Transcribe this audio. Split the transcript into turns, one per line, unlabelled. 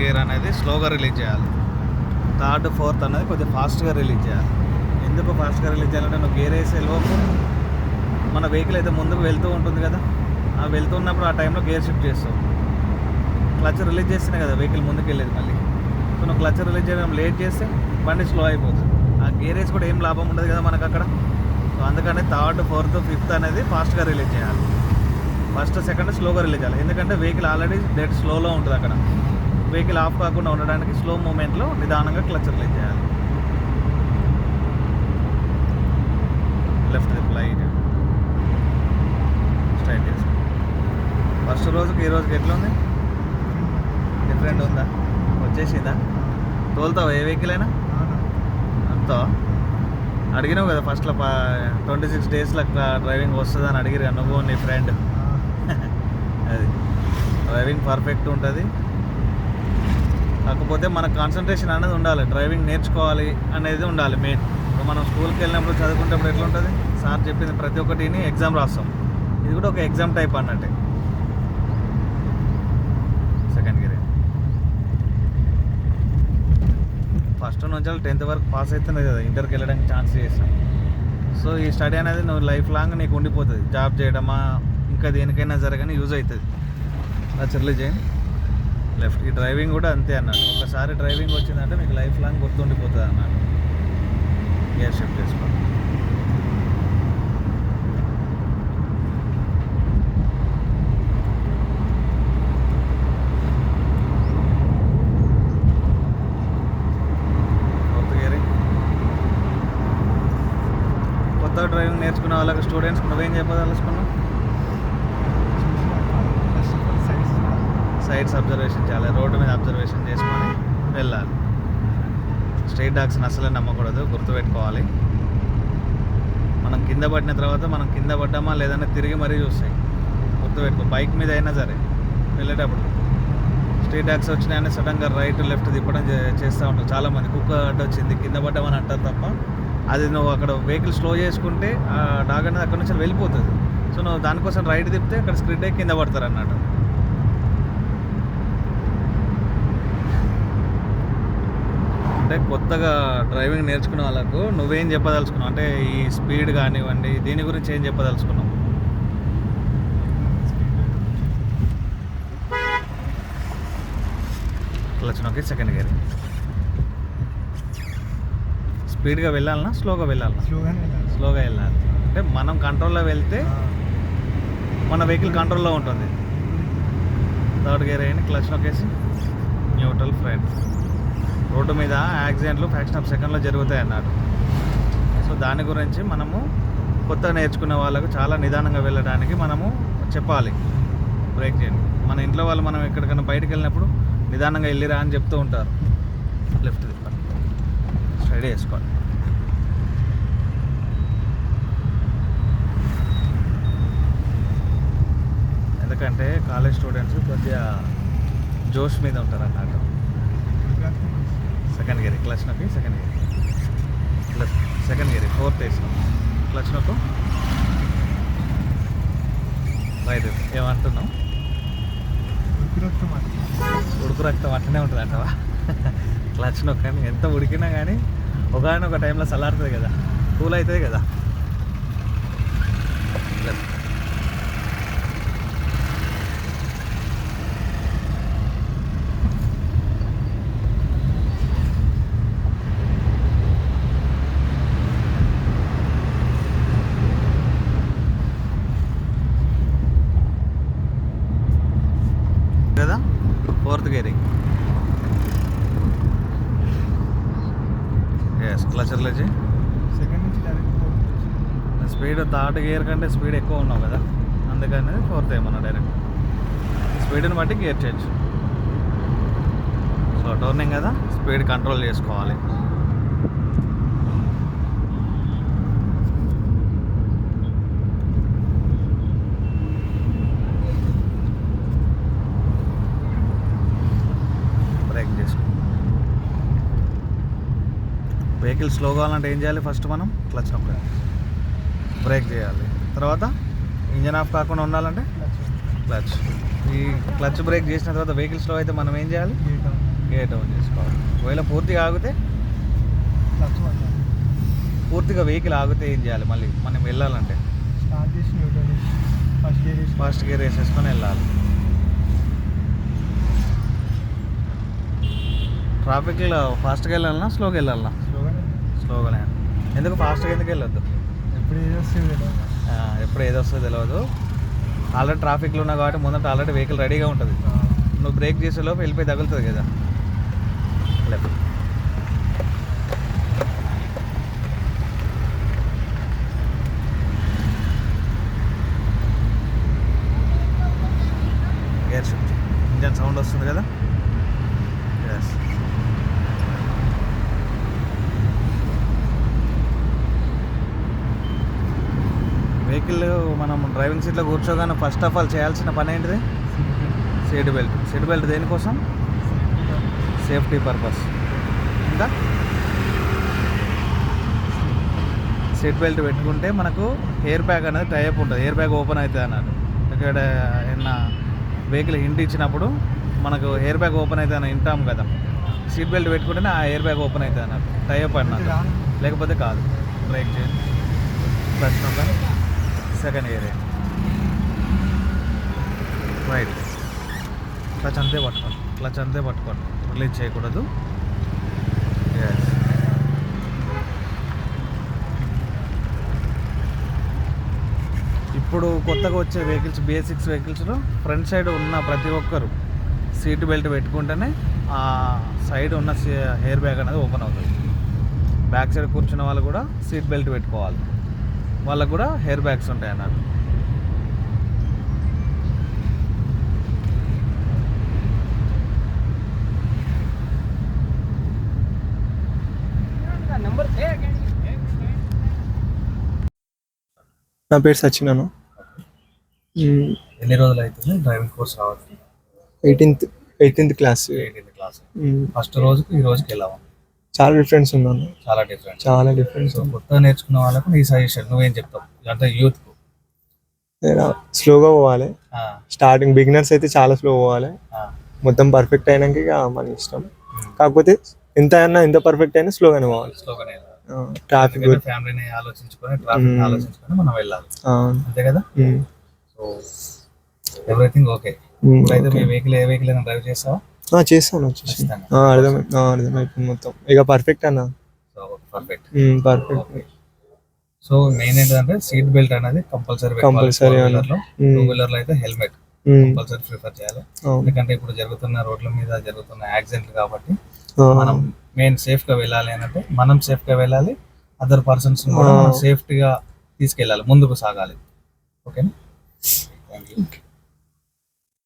Gear అనేది స్లోగా release చేయాలి. థర్డ్ ఫోర్త్ అనేది కొంచెం ఫాస్ట్గా రిలీజ్ చేయాలి. ఎందుకు ఫాస్ట్గా రిలీజ్ చేయాలంటే నువ్వు గేర్ వేసి వెళ్ళిపోకు మన వెహికల్ అయితే ముందుకు వెళ్తూ ఉంటుంది కదా ఆ వెళ్తున్నప్పుడు ఆ టైంలో గేర్ షిఫ్ట్ చేస్తావు. క్లచ్ రిలీజ్ చేస్తేనే కదా వెహికల్ ముందుకు వెళ్ళేది మళ్ళీ. సో నువ్వు క్లచ్ రిలీజ్ చేయడం లేట్ చేస్తే బండి స్లో అయిపోతుంది. ఆ గేర్ వేసి కూడా ఏం లాభం ఉండదు కదా మనకు అక్కడ. సో అందుకని థర్డ్ ఫోర్త్ ఫిఫ్త్ అనేది ఫాస్ట్గా రిలీజ్ చేయాలి. ఫస్ట్ సెకండ్ స్లోగా రిలీజ్ చేయాలి. ఎందుకంటే వెహికల్ ఆల్రెడీ డెడ్ స్లోలో ఉంటుంది అక్కడ. వెహికల్ ఆఫ్ కాకుండా ఉండడానికి స్లో మూమెంట్లో నిదానంగా క్లచ్ రిలీజ్ చేయాలి. Left dip light. స్ట్రైట్ చేసి. ఫస్ట్ రోజుకి ఈ రోజుకి ఎట్లా ఉంది డిఫరెంట్ ఉందా? వచ్చేసిందా? తోలుతావా ఏ వెహికల్ అయినా? అంతా అడిగినావు కదా ఫస్ట్లో ట్వంటీ సిక్స్ డేస్లో డ్రైవింగ్ వస్తుంది అని అడిగిరు నువ్వు నీ ఫ్రెండ్. అది. డ్రైవింగ్ పర్ఫెక్ట్ ఉంటుంది. కాకపోతే మన కాన్సన్ట్రేషన్ అనేది ఉండాలి. డ్రైవింగ్ నేర్చుకోవాలి అనేది ఉండాలి మెయిన్ ఇప్పుడు మనం స్కూల్కి వెళ్ళినప్పుడు చదువుకునేటప్పుడు ఎట్లా ఉంటుంది సార్ చెప్పింది ప్రతి ఒక్కటిని ఎగ్జామ్ రాస్తాం. ఇది కూడా ఒక ఎగ్జామ్ టైప్ అన్నట్టే. సెకండ్ గేర్ ఫస్ట్ నుంచి టెన్త్ వరకు పాస్ అవుతుంది కదా ఇంటర్కి వెళ్ళడానికి ఛాన్స్ చేసాం సో ఈ స్టడీ అనేది నువ్వు లైఫ్ లాంగ్ నీకు ఉండిపోతుంది. జాబ్ చేయడమా ఇంకా దేనికైనా జరగని యూజ్ అవుతుంది. నా రిలీజ్ చేయండి లెఫ్ట్. ఈ డ్రైవింగ్ కూడా అంతే అన్నాడు. ఒకసారి డ్రైవింగ్ వచ్చిందంటే మీకు లైఫ్ లాంగ్ గుర్తుండిపోతుంది అన్నాడు. గేర్ షిఫ్ట్ చేసుకోండి గేరింగ్ కొత్త డ్రైవింగ్ నేర్చుకున్న వాళ్ళకి స్టూడెంట్స్ నువ్వేం చెప్పదలుచుకున్నావు? సైడ్స్ అబ్జర్వేషన్ చేయాలి రోడ్డు మీద అబ్జర్వేషన్ చేసుకొని వెళ్ళాలి. స్ట్రీట్ డాగ్స్ని అసలే నమ్మకూడదు గుర్తుపెట్టుకోవాలి. మనం కింద పడిన తర్వాత మనం కింద పడ్డామా లేదన్నా తిరిగి మరీ చూస్తాయి. గుర్తుపెట్టుకో బైక్ మీద అయినా సరే వెళ్ళేటప్పుడు స్ట్రీట్ డాగ్స్ వచ్చినాయని సడన్గా రైట్ లెఫ్ట్ తిప్పడం చేస్తూ ఉంటారు. చాలామంది కుక్క అడ్డ వచ్చింది కింద పడ్డామని అంటారు తప్ప అది నువ్వు అక్కడ వెహికల్ స్లో చేసుకుంటే ఆ డాగ్ అనేది అక్కడ నుంచి వెళ్ళిపోతుంది. సో నువ్వు దానికోసం రైట్ తిప్పితే అక్కడ స్క్రిడ్ అయ్యి కింద పడతారు అన్నట్టు అంటే కొత్తగా డ్రైవింగ్ నేర్చుకున్న వాళ్ళకు నువ్వేం చెప్పదలుచుకున్నావు? అంటే ఈ స్పీడ్ కానివ్వండి దీని గురించి ఏం చెప్పదలుచుకున్నావు? క్లచ్ నొక్కి సెకండ్ గేర్. స్పీడ్గా వెళ్ళాలనా స్లోగా వెళ్ళాలనా? స్లోగా వెళ్ళాలి. అంటే మనం కంట్రోల్లో వెళ్తే మన వెహికల్ కంట్రోల్లో ఉంటుంది. థర్డ్ గేర్ అయ్యింది క్లచ్ నొక్కేసి న్యూట్రల్ ఫ్రంట్. రోడ్డు మీద యాక్సిడెంట్లు ఫ్యాక్షన్ ఆఫ్ సెకండ్లో జరుగుతాయన్నారు. సో దాని గురించి మనము కొత్తగా నేర్చుకున్న వాళ్ళకు చాలా నిదానంగా వెళ్ళడానికి మనము చెప్పాలి. బ్రేక్ చేయండి. మన ఇంట్లో వాళ్ళు మనం ఎక్కడికైనా బయటకు వెళ్ళినప్పుడు నిదానంగా వెళ్ళిరా అని చెప్తూ ఉంటారు. లెఫ్ట్ తిప్పండి. స్టడీ చేసుకోవాలి ఎందుకంటే కాలేజ్ స్టూడెంట్స్ కొద్దిగా జోష్ మీద ఉంటారు అన్నట్టు సెకండ్ గేర్ క్లచ్ నొక్కి second gear. Clutch second gear fourth వేసినాం. క్లచ్ నొక్కు రైట్ ఏమంటున్నాం ఉడుకు రక్తం అట్లనే ఉంటుంది అంటవా? క్లచ్ నొక్కని ఎంత ఉడికినా కానీ ఒకనొక టైంలో చల్లారుతుంది కదా. కూల్ అవుతుంది కదా Left. కదా ఫోర్త్ గేరింగ్ ఎస్ క్లచర్ లేచి
సెకండ్ నుంచి డైరెక్ట్
స్పీడ్ థర్డ్ గేర్ కంటే స్పీడ్ ఎక్కువ ఉన్నావు కదా. అందుకని ఫోర్త్ ఏమన్నా డైరెక్ట్. స్పీడ్ని బట్టి గేర్ చేయొచ్చు సో టర్నింగ్ కదా స్పీడ్ కంట్రోల్ చేసుకోవాలి. బ్రేక్ చేసుకో వెహికల్ స్లో కావాలంటే ఏం చేయాలి ఫస్ట్ మనం? క్లచ్ నొక్కాలి. బ్రేక్ చేయాలి. తర్వాత ఇంజన్ ఆఫ్ కాకుండా ఉండాలంటే క్లచ్. ఈ క్లచ్ బ్రేక్ చేసిన తర్వాత వెహికల్ స్లో అయితే మనం ఏం చేయాలి?
గేట్
ఆన్ చేసుకోవాలి. ఒకవేళ పూర్తిగా ఆగితే పూర్తిగా వెహికల్ ఆగితే ఏం చేయాలి? మళ్ళీ మనం వెళ్ళాలంటే
ఫస్ట్ గేర్
వేసేసుకొని వెళ్ళాలి. ట్రాఫిక్లో ఫాస్ట్గా వెళ్ళాలన్నా స్లోగా వెళ్ళాలన్నా
స్లోగానే
ఎందుకు ఫాస్ట్గా ఎందుకు వెళ్ళొద్దు?
ఎప్పుడు ఏదో వస్తుంది
తెలియదు ఆల్రెడీ ట్రాఫిక్లో ఉన్నా కాబట్టి ముందట ఆల్రెడీ వెహికల్ రెడీగా ఉంటుంది. నువ్వు బ్రేక్ చేసేలోపు వెళ్ళిపోయి తగులుతుంది కదా. ఇంజన్ సౌండ్ వస్తుంది కదా ఎస్ వెహికల్ మనం డ్రైవింగ్ సీట్లో కూర్చోగానే ఫస్ట్ ఆఫ్ ఆల్ చేయాల్సిన పని ఏంటిది? సీట్ బెల్ట్ సీట్ బెల్ట్ దేనికోసం? సేఫ్టీ పర్పస్ ఇంకా? సీట్ బెల్ట్ పెట్టుకుంటే మనకు ఎయిర్ బ్యాగ్ అనేది టైప్ ఉంటుంది. ఎయిర్ బ్యాగ్ ఓపెన్ అవుతుంది అన్నట్టు ఇక్కడ ఏమన్నా వెహికల్ హింట్ ఇచ్చినప్పుడు మనకు ఎయిర్ బ్యాగ్ ఓపెన్ అవుతుంది అని వింటాం కదా. సీట్ బెల్ట్ పెట్టుకుంటేనే ఆ ఎయిర్ బ్యాగ్ ఓపెన్ అవుతుంది అన్నట్టు టైప్ అన్నట్టు లేకపోతే కాదు. బ్రేక్ చేయండి. నొక్కండి సెకండ్ ఇయర్ రైట్ క్లచ్ అంతే పట్టుకోండి. క్లచ్ అంతే పట్టుకోండి. రిలీజ్ చేయకూడదు. ఎస్ ఇప్పుడు కొత్తగా వచ్చే వెహికల్స్ బేసిక్స్ వెహికల్స్లో ఫ్రంట్ సైడ్ ఉన్న ప్రతి ఒక్కరు సీట్ బెల్ట్ పెట్టుకుంటేనే ఆ సైడ్ ఉన్న హెయిర్ బ్యాగ్ అనేది ఓపెన్ అవుతుంది. బ్యాక్ సైడ్ కూర్చున్న వాళ్ళు కూడా సీట్ బెల్ట్ పెట్టుకోవాలి. వాళ్ళకు కూడా హెయిర్ బ్యాగ్స్ ఉంటాయి అన్నట్టు
నా పేరు సచిన్
ఎన్ని రోజులు అవుతుంది డ్రైవింగ్ కోర్స్ రావాలి
eighteenth eighteenth class
eighteenth class first రోజుకి ఈ రోజుకి వెళ్ళాము
చాలా డిఫరెన్స్ ఉన్నాను
చాలా డిఫరెంట్
చాలా డిఫరెన్స్
కొత్తగా నేర్చుకున్న వాళ్ళకు నీ సజెషన్ నువ్వేం చెప్తావు? అంటే యూత్
స్లోగా పోవాలి. స్టార్టింగ్ బిగినర్స్ అయితే చాలా స్లో పోవాలి. మొత్తం పర్ఫెక్ట్ అయినాక ఇక మన ఇష్టం. కాకపోతే ఎంత అయినా ఎంత పర్ఫెక్ట్ అయినా స్లోగానే పోవాలి.
స్లోగానే
ట్రాఫిక్
ఫ్యామిలీని ఆలోచించుకొని ట్రాఫిక్. ఆలోచించుకొని మనం వెళ్ళాలి. అంతే కదా? సో ఎవ్రీథింగ్ ఓకే ఇప్పుడైతే మీ వెహికల్ ఏ వెహికల్ అయినా డ్రైవ్ చేస్తావా?
చేస్తాను వచ్చేసి. అర్థమై అర్థమైపోయింది మొత్తం. ఇక పర్ఫెక్ట్ అన్న.
So perfect
perfect
so main ఏంటంటే సీట్ బెల్ట్ అనేది కంపల్సరీ
అన్న.
టూ. వీలర్లో అయితే హెల్మెట్. కంపల్సరీ ప్రిఫర్ చేయాలి. ఎందుకంటే ఇప్పుడు జరుగుతున్న రోడ్ల మీద జరుగుతున్న యాక్సిడెంట్లు కాబట్టి మనం మెయిన్ సేఫ్గా వెళ్ళాలి అంటే మనం సేఫ్గా వెళ్ళాలి. అదర్ పర్సన్స్ సేఫ్టీగా తీసుకెళ్ళాలి. ముందుకు సాగాలి. ఓకేనా థ్యాంక్ యూ